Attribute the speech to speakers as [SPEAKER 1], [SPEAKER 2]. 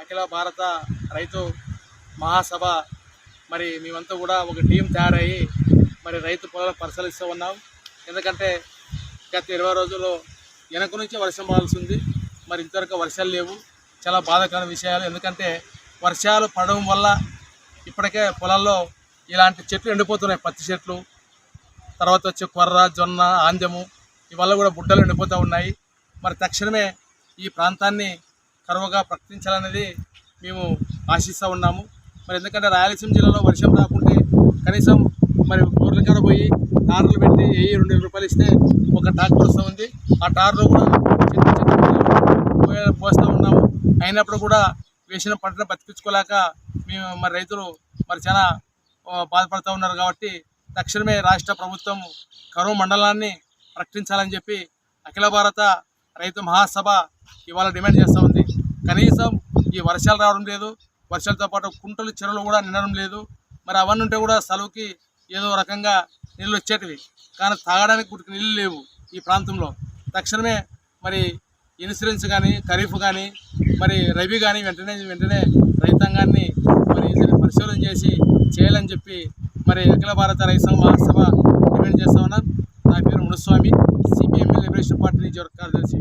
[SPEAKER 1] అఖిల భారత రైతు మహాసభ. మరి మేమంతా కూడా ఒక టీం తయారయ్యి మరి రైతు పొలాలను పరిశీలిస్తూ ఉన్నాం. ఎందుకంటే గత ఇరవై రోజుల్లో వెనక నుంచి వర్షం పడాల్సి మరి ఇంతవరకు వర్షాలు లేవు. చాలా బాధాకరమైన విషయాలు. ఎందుకంటే వర్షాలు పడడం వల్ల ఇప్పటికే పొలాల్లో ఇలాంటి చెట్లు ఎండిపోతున్నాయి. పత్తి చెట్లు తర్వాత వచ్చి కొర్ర జొన్న ఆంజము ఇవల్ల కూడా బుట్టలు ఎండిపోతూ ఉన్నాయి. మరి తక్షణమే ఈ ప్రాంతాన్ని కరువుగా ప్రకటించాలనేది మేము ఆశిస్తూ ఉన్నాము. మరి ఎందుకంటే రాయలసీమ జిల్లాలో వర్షం రాకుంటే కనీసం మరి ఊర్ల కాడ పోయి టార్లు పెట్టి వెయ్యి రెండు వేల రూపాయలు ఇస్తే ఒక ట్రాక్టర్ వస్తూ ఉంది ఆ టార్లో కూడా చిన్న చిన్న పోస్తూ ఉన్నాము. అయినప్పుడు కూడా వేసిన పంటను బతికించుకోలేక మేము మరి రైతులు మరి చాలా బాధపడుతూ ఉన్నారు కాబట్టి తక్షణమే రాష్ట్ర ప్రభుత్వం కరువు మండలాన్ని ప్రకటించాలని చెప్పి అఖిల భారత రైతు మహాసభ ఇవాళ డిమాండ్ చేస్తూ ఉంది. కనీసం ఈ వర్షాలు రావడం లేదు. వర్షాలతో పాటు కుంటలు చెరువులు కూడా నిండడం లేదు. మరి అవన్నీ ఉంటే కూడా సెలవుకి ఏదో రకంగా నీళ్ళు వచ్చేటివి. కానీ తాగడానికి గుడికి నీళ్ళు లేవు ఈ ప్రాంతంలో. తక్షణమే మరి ఇన్సూరెన్స్ కానీ ఖరీఫ్ కానీ మరి రవి కానీ వెంటనే వెంటనే రైతాంగాన్ని మరి పరిశీలన పరిశోధన చేసి చేయాలని చెప్పి మరి అఖిల భారత రైతు సంఘ మహాసభ డిమాండ్ చేస్తా ఉన్నాను నా పేరు మునుస్వామి. సిపిఎంఎల్ లిబరేషన్ పార్టీ నుంచి కార్యదర్శి?